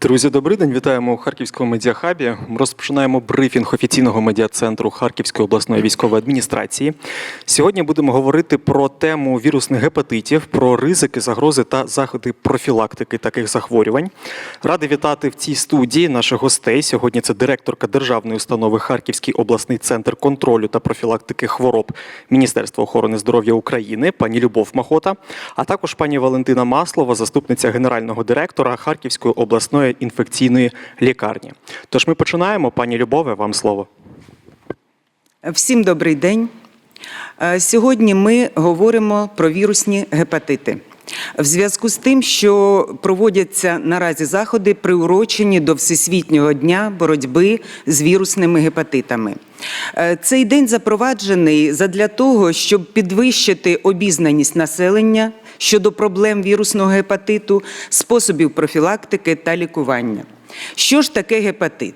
Друзі, добрий день. Вітаємо у Харківському медіахабі. Ми розпочинаємо брифінг офіційного медіа-центру Харківської обласної військової адміністрації. Сьогодні будемо говорити про тему вірусних гепатитів, про ризики, загрози та заходи профілактики таких захворювань. Радий вітати в цій студії наших гостей. Сьогодні це директорка державної установи Харківський обласний центр контролю та профілактики хвороб Міністерства охорони здоров'я України, пані Любов Махота, а також пані Валентина Маслова, заступниця генерального директора Харківської обласної інфекційної лікарні. Тож ми починаємо. Пані Любове, вам слово. Всім добрий день. Е, Сьогодні ми говоримо про вірусні гепатити. В зв'язку з тим, що проводяться наразі заходи, приурочені до Всесвітнього дня боротьби з вірусними гепатитами. Е, Цей день запроваджений задля того, щоб підвищити обізнаність населення щодо проблем вірусного гепатиту, способів профілактики та лікування. Що ж таке гепатит?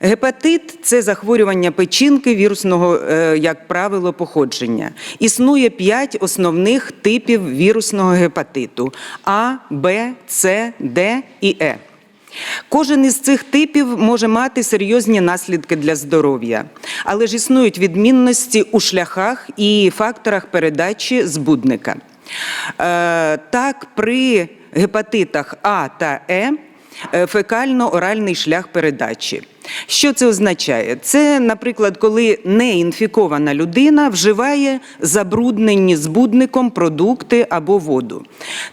Гепатит це захворювання печінки вірусного, е, як правило, походження. Існує п'ять основних типів вірусного гепатиту: А, Б, С, Д і Е. Кожен із цих типів може мати серйозні наслідки для здоров'я, але ж існують відмінності у шляхах і факторах передачі збудника. Е, Так, при гепатитах А та Е е, фекально-оральний шлях передачі. Що це означає? Це, наприклад, коли неінфікована людина вживає забруднені збудником продукти або воду.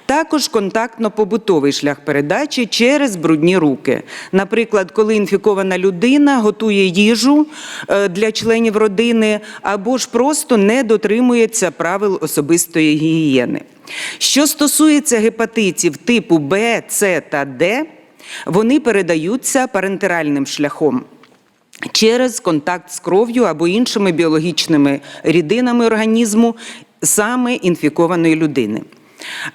Також контактно-побутовий шлях передачі через брудні руки. Наприклад, коли інфікована людина готує їжу е, для членів родини або ж просто не дотримується правил особистої гігієни. Що стосується гепатитів типу Б, С та Д, вони передаються парентеральним шляхом. Через контакт з кров'ю або іншими біологічними рідинами організму саме інфікованої людини.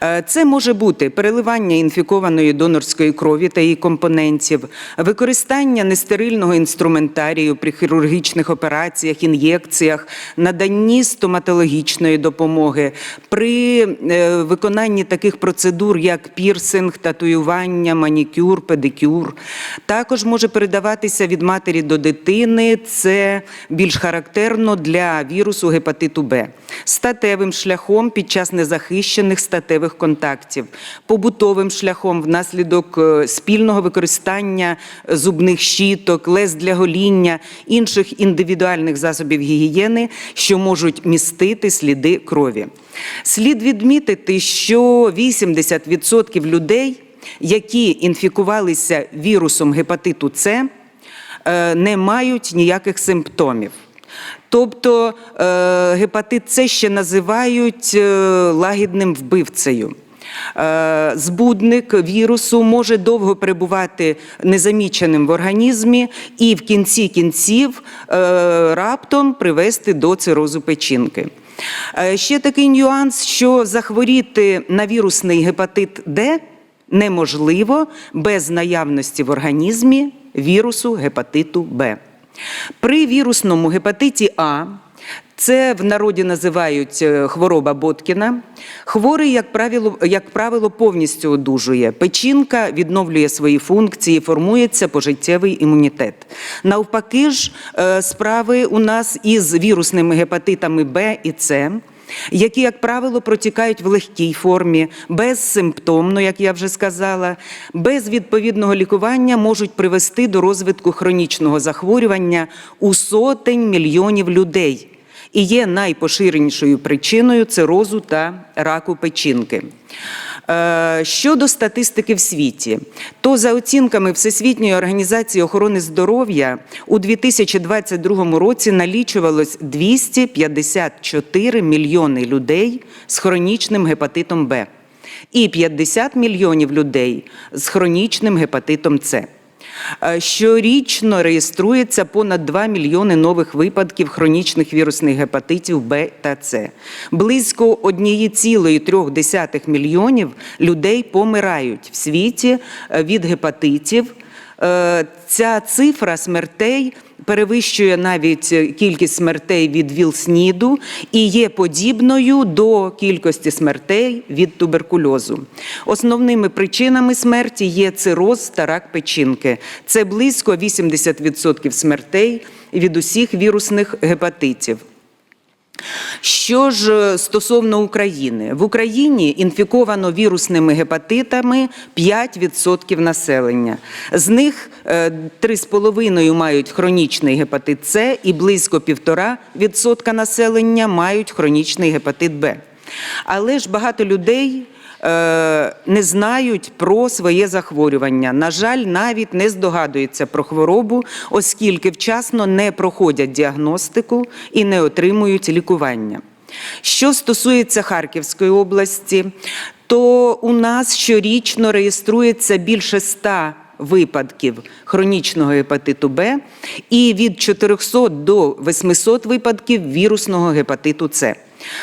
Е, Це може бути переливання інфікованої донорської крові та її компонентів, використання нестерильного інструментарію при хірургічних операціях, ін'єкціях, наданні стоматологічної допомоги, при е, виконанні таких процедур, як пірсинг, татуювання, манікюр, педикюр. Також може передаватися від матері до дитини. Це більш характерно для вірусу гепатиту Б. Статевим шляхом під час незахищених статевих контактів, побутовим шляхом внаслідок е, спільного використання зубних щіток, лез для гоління, інших індивідуальних засобів гігієни, що можуть містити сліди крові. Слід відмітити, що 80% людей, які інфікувалися вірусом гепатиту С, е, не мають ніяких симптомів. Тобто е, гепатит С ще називають е, лагідним вбивцею. Е, Збудник вірусу може довго перебувати незаміченим в організмі і в кінці кінців раптом привести до цирозу печінки. Ще такий нюанс, що захворіти на вірусний гепатит Д неможливо без наявності в організмі вірусу гепатиту Б. При вірусному гепатиті А, це в народі називають е, хвороба Боткіна, хворий, як правило, як правило, повністю одужує. Печінка відновлює свої функції, формується пожиттєвий імунітет. Навпаки ж, е, справи у нас із вірусними гепатитами Б і С які, як правило, протікають в легкій формі, безсимптомно, як я вже сказала, без відповідного лікування можуть привести до розвитку хронічного захворювання у сотень мільйонів людей і є найпоширенішою причиною цирозу та раку печінки. Е, Щодо статистики в світі, то за оцінками Всесвітньої організації охорони здоров'я у 2022 році налічувалось 254 мільйони людей з хронічним гепатитом Б і 50 мільйонів людей з хронічним гепатитом С. Е, Щорічно реєструється понад 2 мільйони нових випадків хронічних вірусних гепатитів Б та С. Близько 1,3 мільйонів людей помирають в світі е, від гепатитів. Е, Ця цифра смертей перевищує навіть кількість смертей від ВІЛ-СНІДу і є подібною до кількості смертей від туберкульозу. Основними причинами смерті є цироз та рак печінки. Це близько 80% смертей від усіх вірусних гепатитів. Що ж е, стосовно України, в Україні інфіковано вірусними гепатитами 5% населення. З них 3,5% мають хронічний гепатит С і близько 1,5% населення мають хронічний гепатит Б. Але ж багато людей е, не знають про своє захворювання. На жаль, навіть не здогадуються про хворобу, оскільки вчасно не проходять діагностику і не отримують лікування. Що стосується Харківської області, то у нас щорічно реєструється більше 100 випадків хронічного гепатиту Б і від 400 до 800 випадків вірусного гепатиту С.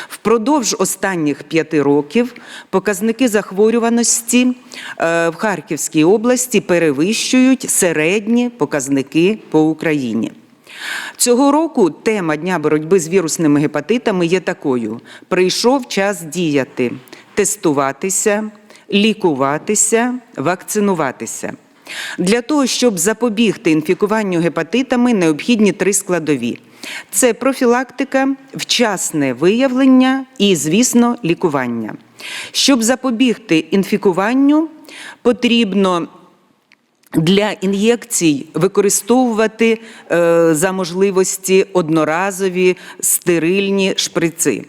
Впродовж останніх п'яти років показники захворюваності е, в Харківській області перевищують середні показники по Україні. Цього року тема Дня боротьби з вірусними гепатитами є такою: прийшов час діяти, тестуватися, лікуватися, вакцинуватися. Для того, щоб запобігти інфікуванню гепатитами, необхідні три складові: це профілактика, вчасне виявлення і, звісно, лікування. Щоб запобігти інфікуванню, потрібно для ін'єкцій використовувати е, за можливості одноразові стерильні шприци.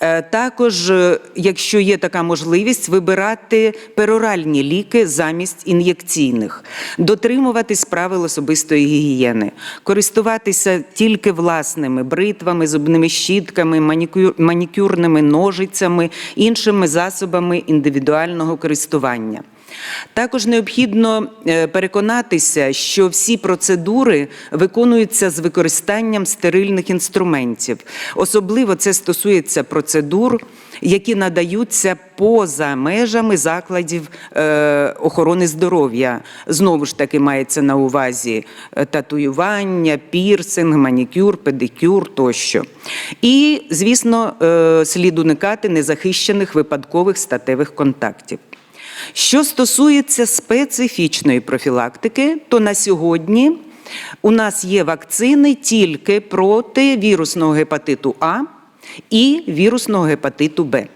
Е, також, е, якщо є така можливість, вибирати пероральні ліки замість ін'єкційних, дотримуватись правил особистої гігієни, користуватися тільки власними бритвами, зубними щітками, манікюр, манікюрними ножицями, іншими засобами індивідуального користування. Також необхідно е, переконатися, що всі процедури виконуються з використанням стерильних інструментів. Особливо це стосується процедур, які надаються поза межами закладів е, охорони здоров'я. Знову ж таки мається на увазі е, татуювання, пірсинг, манікюр, педикюр тощо. І, звісно, слід уникати незахищених випадкових статевих контактів. Що стосується специфічної профілактики, то на сьогодні у нас є вакцини тільки проти вірусного гепатиту А і вірусного гепатиту Б.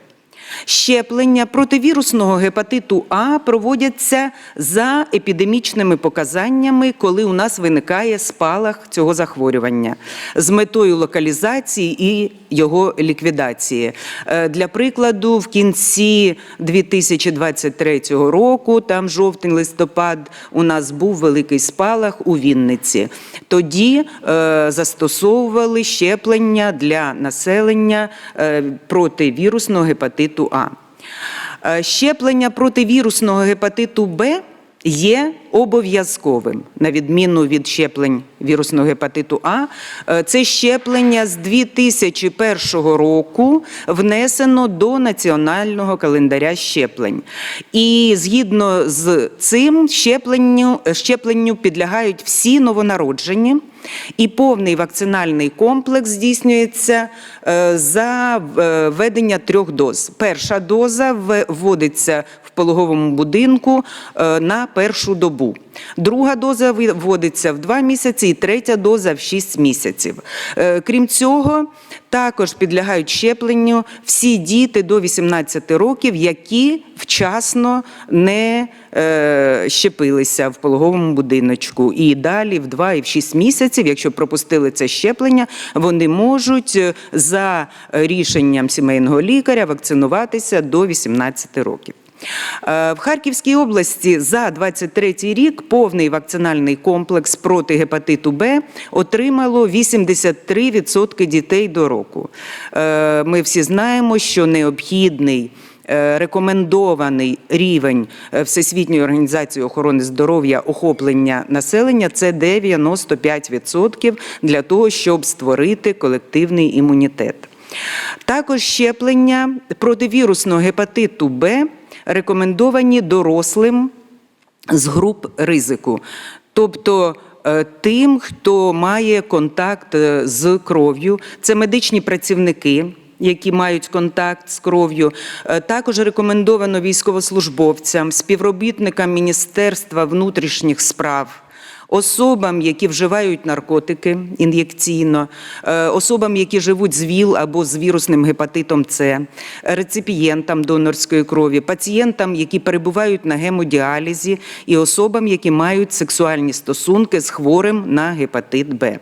Щеплення проти вірусного гепатиту А проводяться за епідемічними показаннями, коли у нас виникає спалах цього захворювання з метою локалізації і його ліквідації. Е, Для прикладу, в кінці 2023 року, там жовтень-листопад, у нас був великий спалах у Вінниці. Тоді е, застосовували щеплення для населення е, проти вірусного гепатиту А. Е, Щеплення проти вірусного гепатиту Б є обов'язковим, на відміну від щеплень вірусного гепатиту А. Е, Це щеплення з 2001 року внесено до національного календаря щеплень. І згідно з цим щепленню, щепленню підлягають всі новонароджені. І повний вакцинальний комплекс здійснюється е, за е, введення трьох доз. Перша доза вводиться в пологовому будинку на першу добу. Друга доза вводиться в два місяці, і третя доза в шість місяців. Е, Крім цього, також підлягають щепленню всі діти до 18 років, які вчасно не е, щепилися в пологовому будиночку. І далі, в 2 і в 6 місяців, якщо пропустили це щеплення, вони можуть е, за рішенням сімейного лікаря вакцинуватися до 18 років. Е, В Харківській області за 23 рік повний вакцинальний комплекс проти гепатиту Б отримало 83% дітей до року. Е, Ми всі знаємо, що необхідний е, рекомендований рівень Всесвітньої організації охорони здоров'я охоплення населення це 95% для того, щоб створити колективний імунітет. Також щеплення проти вірусного гепатиту Б рекомендовані дорослим з груп ризику. Тобто е, тим, хто має контакт е, з кров'ю. Це медичні працівники. Які мають контакт з кров'ю, Е, також рекомендовано військовослужбовцям, співробітникам Міністерства внутрішніх справ, особам, які вживають наркотики ін'єкційно, е, особам, які живуть з ВІЛ або з вірусним гепатитом С, реципієнтам донорської крові, пацієнтам, які перебувають на гемодіалізі, і особам, які мають сексуальні стосунки з хворим на гепатит Б.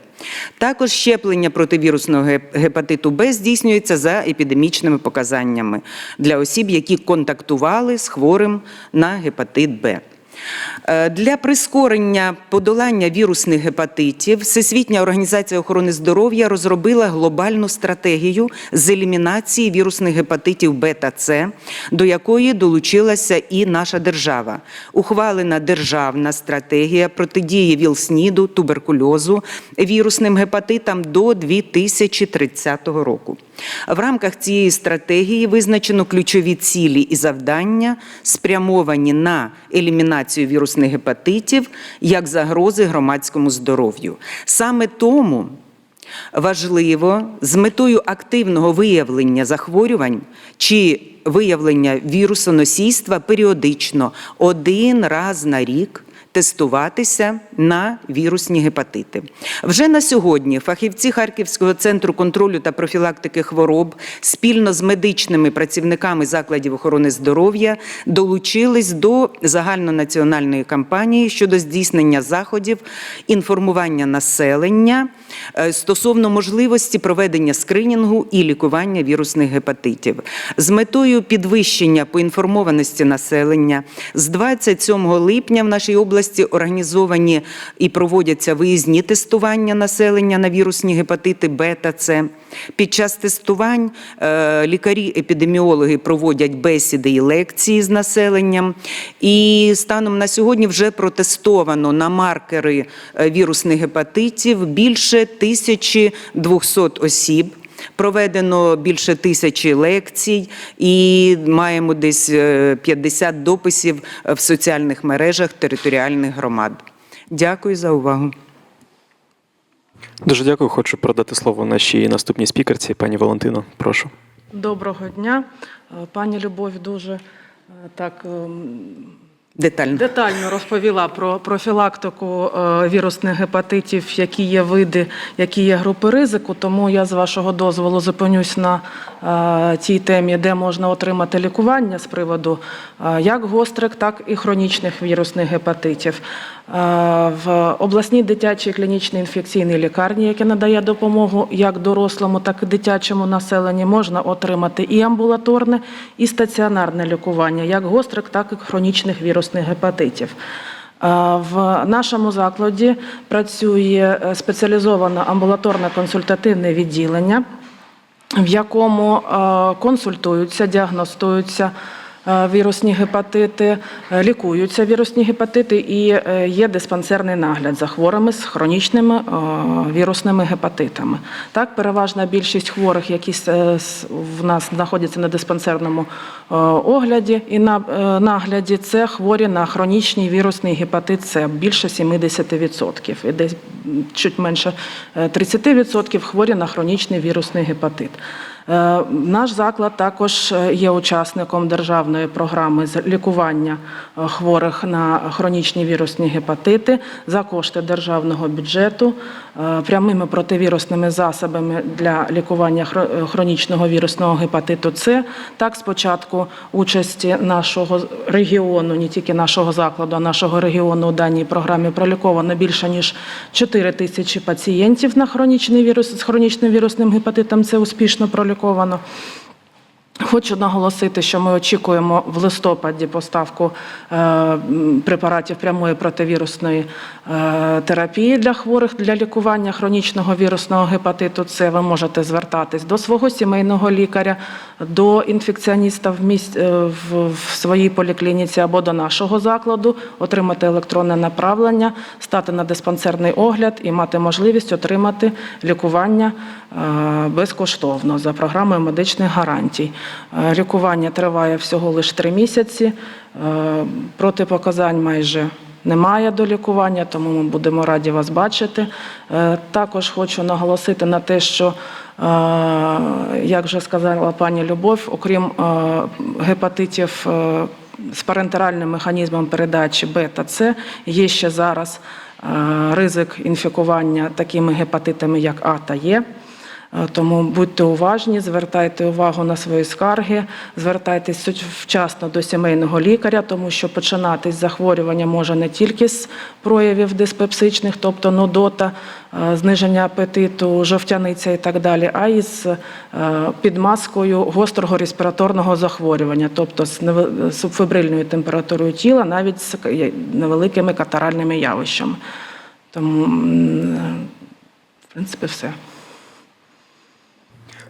Також щеплення проти вірусного гепатиту Б здійснюється за епідемічними показаннями для осіб, які контактували з хворим на гепатит Б. Е, Для прискорення подолання вірусних гепатитів Всесвітня організація охорони здоров'я розробила глобальну стратегію з елімінації вірусних гепатитів Б та С, до якої долучилася і наша держава. Ухвалена державна стратегія протидії ВІЛ-СНІДу, туберкульозу, вірусним гепатитам до 2030 року. В рамках цієї стратегії визначено ключові цілі і завдання, спрямовані на елімінацію вірусних гепатитів як загрози громадському здоров'ю. Саме тому важливо з метою активного виявлення захворювань чи виявлення вірусоносійства періодично один раз на рік тестуватися на вірусні гепатити. Вже на сьогодні фахівці Харківського центру контролю та профілактики хвороб спільно з медичними працівниками закладів охорони здоров'я долучились до загальнонаціональної кампанії щодо здійснення заходів інформування населення е, стосовно можливості проведення скринінгу і лікування вірусних гепатитів з метою підвищення поінформованості населення з 27 липня в нашій області організовані і проводяться виїзні тестування населення на вірусні гепатити Б та С. Під час тестувань е, лікарі-епідеміологи проводять бесіди і лекції з населенням. І станом на сьогодні вже протестовано на маркери е, вірусних гепатитів більше 1200 осіб. Проведено більше тисячі лекцій і маємо десь е, 50 дописів в соціальних мережах територіальних громад. Дякую за увагу. Дуже дякую. Хочу передати слово нашій наступній спікерці, пані Валентино. Прошу. Доброго дня. Е, Пані Любов дуже е, так ем, Детально. детально розповіла про профілактику е, вірусних гепатитів, які є види, які є групи ризику. Тому я з вашого дозволу зупинюсь на тій темі, де можна отримати лікування з приводу е, як гострих, так і хронічних вірусних гепатитів. Е, В обласній дитячій клінічній інфекційній лікарні, яка надає допомогу як дорослому, так і дитячому населенню, можна отримати і амбулаторне, і стаціонарне лікування, як гострих, так і хронічних вірусних гепатитів. Е, В нашому закладі працює е, спеціалізоване амбулаторне консультативне відділення, в якому е, консультуються, діагностуються вірусні гепатити, е, лікуються вірусні гепатити і е, є диспансерний нагляд за хворими з хронічними е, вірусними гепатитами. Так, переважна більшість хворих, які е, в нас знаходяться на диспансерному е, огляді і на е, нагляді, це хворі на хронічний вірусний гепатит С, більше 70%. І десь чуть менше е, 30% хворі на хронічний вірусний гепатит. Е, Наш заклад також е, є учасником державної програми з лікування е, хворих на хронічні вірусні гепатити за кошти державного бюджету, прямими противірусними засобами для лікування хронічного вірусного гепатиту С. Так, спочатку участі нашого регіону, не тільки нашого закладу, а нашого регіону у даній програмі проліковано більше ніж 4 тисячі пацієнтів на хронічний вірус з хронічним вірусним гепатитом. Це успішно проліковано опубліковано. Хочу наголосити, що ми очікуємо в листопаді поставку е, препаратів прямої противірусної е, терапії для хворих для лікування хронічного вірусного гепатиту. Це ви можете звертатись до свого сімейного лікаря, до інфекціоніста в, місць, е, в, своїй поліклініці або до нашого закладу, отримати електронне направлення, стати на диспансерний огляд і мати можливість отримати лікування безкоштовно за програмою медичних гарантій. Е, Лікування триває всього лише три місяці, е, протипоказань майже немає до лікування, тому ми будемо раді вас бачити. Е, Також хочу наголосити на те, що, як вже сказала пані Любов, окрім гепатитів з парентеральним механізмом передачі Б та С, є ще зараз ризик інфікування такими гепатитами, як А та Е. Е, Тому будьте уважні, звертайте увагу на свої скарги, звертайтесь вчасно до сімейного лікаря, тому що починатись захворювання може не тільки з проявів диспепсичних, тобто нудота, е, зниження апетиту, жовтяниця і так далі, а й з е, підмазкою гострого респіраторного захворювання, тобто з субфебрильною температурою тіла, навіть з невеликими катаральними явищами. Тому, в принципі, все.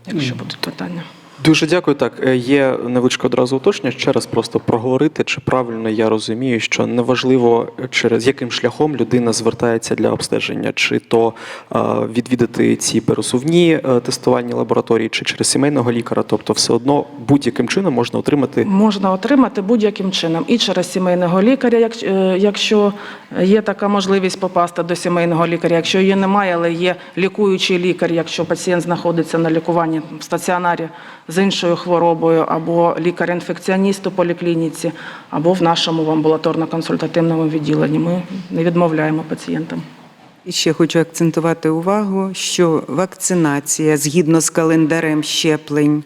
Якщо будуть питання. Дуже дякую. Так, е, є невеличке одразу уточнення. Ще раз просто проговорити, чи правильно я розумію, що неважливо, через яким шляхом людина звертається для обстеження, чи то е, відвідати ці пересувні е, тестувальні лабораторії, чи через сімейного лікаря, тобто все одно будь-яким чином можна отримати Можна отримати будь-яким чином і через сімейного лікаря, як- е, якщо є така можливість попасти до сімейного лікаря. Якщо її немає, але є лікуючий лікар, якщо пацієнт знаходиться на лікуванні в стаціонарі з іншою хворобою, або лікар-інфекціоніст у поліклініці, або в нашому амбулаторно-консультативному відділенні. Ми не відмовляємо пацієнтам. І ще хочу акцентувати увагу, що вакцинація згідно з календарем щеплень,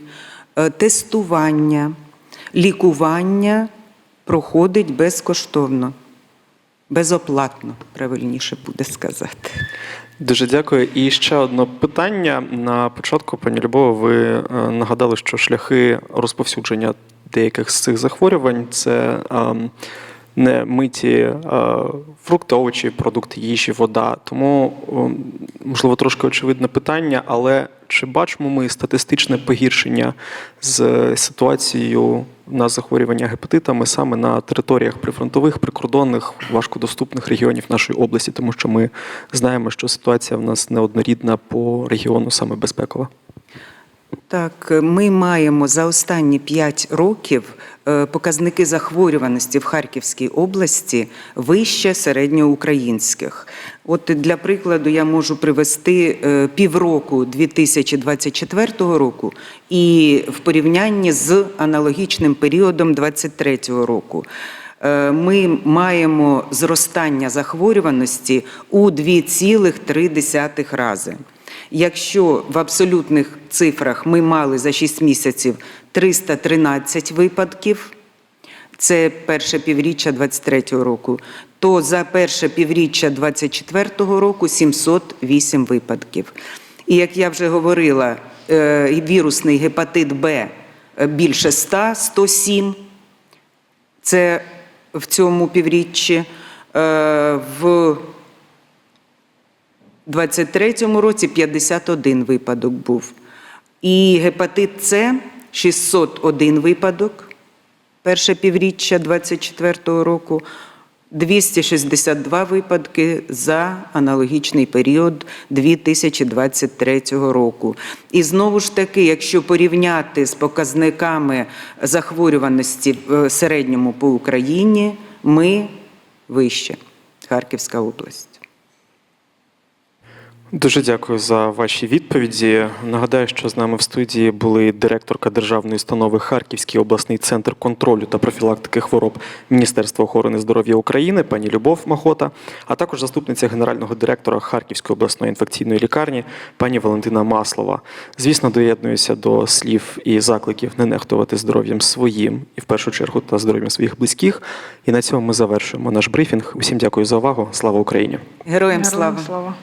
е, тестування, лікування проходить безкоштовно, безоплатно, правильніше буде сказати. Дуже дякую. І ще одне питання. На початку, пані Любов, ви е, нагадали, що шляхи розповсюдження деяких з цих захворювань це ем, не миті е, фрукти, овочі, продукти їжі, вода. Тому, ем, можливо, трошки очевидне питання, але чи бачимо ми статистичне погіршення з ситуацією на захворювання гепатитами саме на територіях прифронтових, прикордонних, важкодоступних регіонів нашої області, тому що ми знаємо, що ситуація в нас неоднорідна по регіону саме безпекова. Так, ми маємо за останні 5 років е, показники захворюваності в Харківській області вище середньоукраїнських. От для прикладу я можу привести е, півроку 2024 року і в порівнянні з аналогічним періодом 2023 року. Е, Ми маємо зростання захворюваності у 2,3 рази. Якщо в абсолютних цифрах ми мали за 6 місяців 313 випадків, це перше півріччя 23-го року, то за перше півріччя 24-го року 708 випадків. І як я вже говорила, е, вірусний гепатит Б е, більше 100, 107. Це в цьому півріччі. Е, В 23-му році 51 випадок був. І гепатит С 601 випадок перше півріччя 24-го року, 262 випадки за аналогічний період 2023 року. І знову ж таки, якщо порівняти з показниками захворюваності в е, середньому по Україні, ми вище Харківська область. Дуже дякую за ваші відповіді. Нагадаю, що з нами в студії були директорка державної установи Харківський обласний центр контролю та профілактики хвороб Міністерства охорони здоров'я України, пані Любов Махота, а також заступниця генерального директора Харківської обласної інфекційної лікарні, пані Валентина Маслова. Звісно, доєднуюся до слів і закликів не нехтувати здоров'ям своїм і в першу чергу та здоров'ям своїх близьких. І на цьому ми завершуємо наш брифінг. Усім дякую за увагу. Слава Україні! Героям Героям слава! слава!